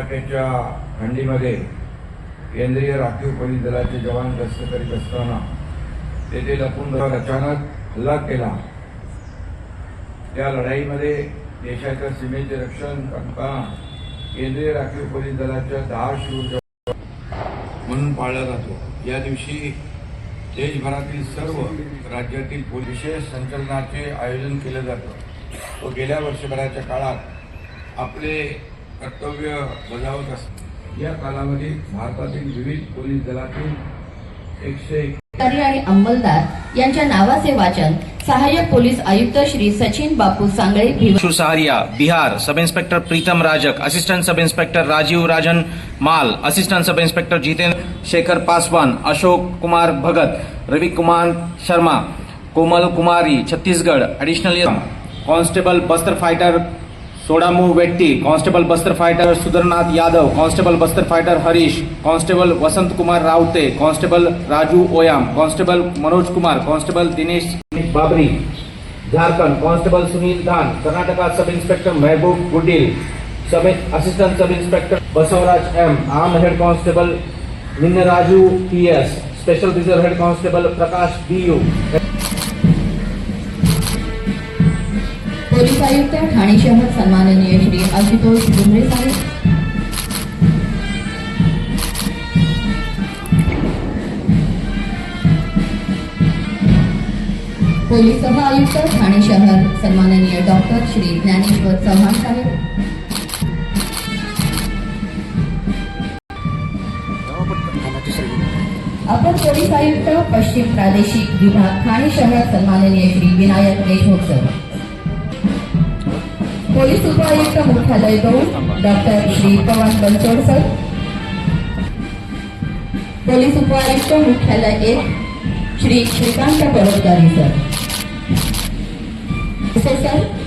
फटाक्याच्या खंडीमध्ये केंद्रीय राखीव पोलीस दलाचे जवान गस्त करीत असताना तेथे लपून बसून अचानक हल्ला केला. त्या लढाईमध्ये देशाच्या सीमेचे रक्षण करताना केंद्रीय राखीव पोलीस दलाच्या दहा शूर म्हणून पाळला जातो. या दिवशी देशभरातील सर्व राज्यातील पोलीस विशेष संचलनाचे आयोजन केलं जातं. व गेल्या वर्षभराच्या काळात आपले कर्तव्य बजावत असतात या कालावधीत भारतातील विविध पोलीस दलातील एकशे अधिकारी आणि अंमलदार यांच्या नावाचे वाचन सहाय्यक पोलीस आयुक्त Shri Sachin Bapu Sangle Saharia Bihar sub inspector Pritam Rajak assistant sub inspector Rajiv Rajan Mal assistant sub inspector Jitendra Shekhar Paswan Ashok Kumar Bhagat Ravi Kumar Sharma Komal Kumari Chhattisgarh additional constable Bastar fighter Sodamu Vetti constable Bastar fighter Sudharnath Yadav constable Bastar fighter Harish constable Vasant Kumar Ravte constable Raju Oyam constable Manoj Kumar constable Dinesh Babri Jharkhand constable Sunil Dhan Karnataka sub inspector Mehboob Gudil sub assistant sub inspector Basavaraj M arm head constable Ninnaraju P S special reserve head constable Prakash D U. Police आयुक्त ठाणे शहर सन्माननीय श्री आशुतोष डुमरे साहेब. Police सह आयुक्त ठाणे शहर सन्माननीय doctor Shri Dnyaneshwar Chavan साहेब. अपर पोलीस आयुक्त पश्चिम प्रादेशिक विभाग ठाणे शहर सन्माननीय श्री विनायक देशमुख सर. पोलीस उपायुक्त मुख्यालय दोन doctor Shri Pawan Bansod sir police उपायुक्त मुख्यालय एक श्री श्रीकांत परोपकारी सर सर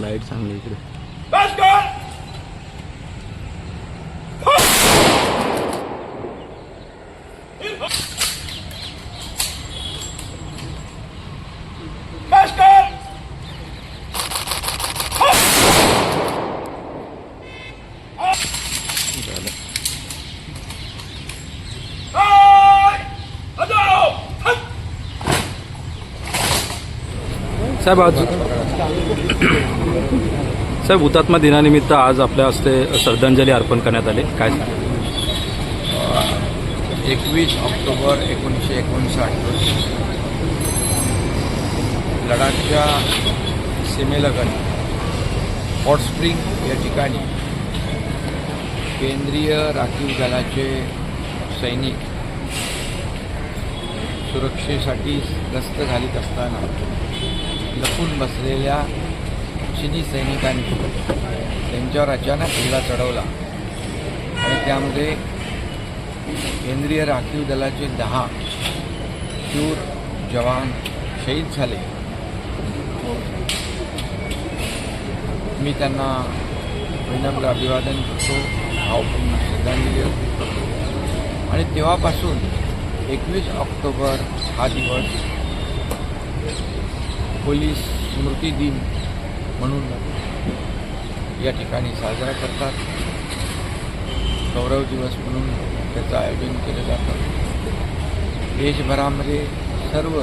लाइट चांगली इकडे साहेब आज साहेब हुतात्मा दिनानिमित्त आज आपल्या हस्ते श्रद्धांजली अर्पण करण्यात आली. काय सांग एकवीस ऑक्टोबर एकोणीसशे एकोणसाठ लडाखच्या सीमेलगत हॉट स्प्रिंग या ठिकाणी केंद्रीय राखीव दलाचे सैनिक सुरक्षेसाठी गस्त घालीत असताना लपून बसलेल्या चिनी सैनिकांनी त्यांच्यावर अचानक हल्ला चढवला. आणि त्यामध्ये केंद्रीय राखीव दलाचे दहा शूर जवान शहीद झाले. मी त्यांना विनम्र अभिवादन करतो. भावपूर्ण श्रद्धांजली आणि तेव्हापासून एकवीस ऑक्टोबर हा दिवस पोलीस स्मृती दिन म्हणून या ठिकाणी साजरा करतात. गौरव दिवस म्हणून त्याचं आयोजन केलं जातं. देशभरामध्ये सर्व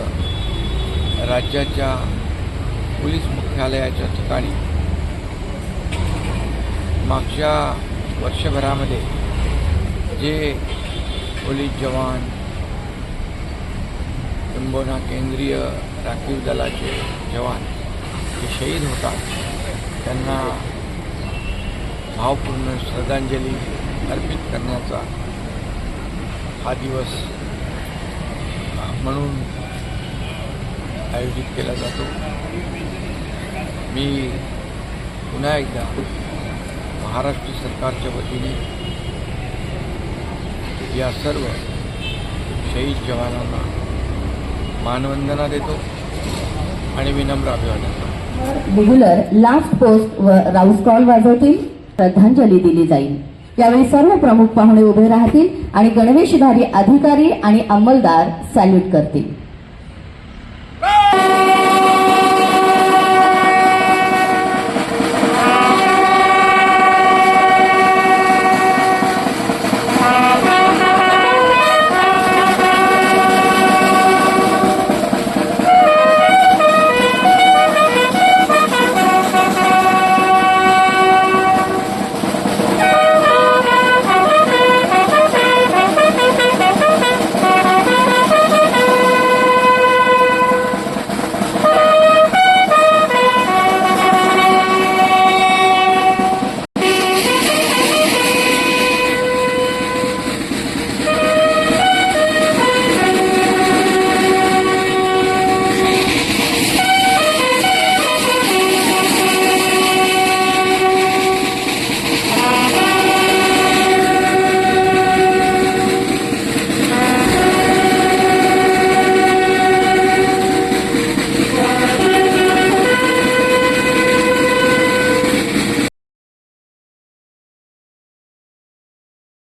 राज्याच्या पोलीस मुख्यालयाच्या ठिकाणी मागच्या वर्षभरामध्ये जे पोलीस जवान किंबहुना केंद्रीय राखीव दलाचे जवान जे शहीद होतात. त्यांना भावपूर्ण श्रद्धांजली अर्पित करण्याचा हा दिवस म्हणून आयोजित केला जातो. मी पुन्हा एकदा महाराष्ट्र सरकारच्या वतीने या सर्व शहीद जवानांना मानवंदना देतो आणि विनम्र अभिवादन रेग्युलर लास्ट पोस्ट व राऊस स्टॉल वाजवतील श्रद्धांजली दिली जाईल. यावेळी सर्व प्रमुख पाहुणे उभे राहतील आणि गणवेशधारी अधिकारी आणि अंमलदार सॅल्यूट करतील.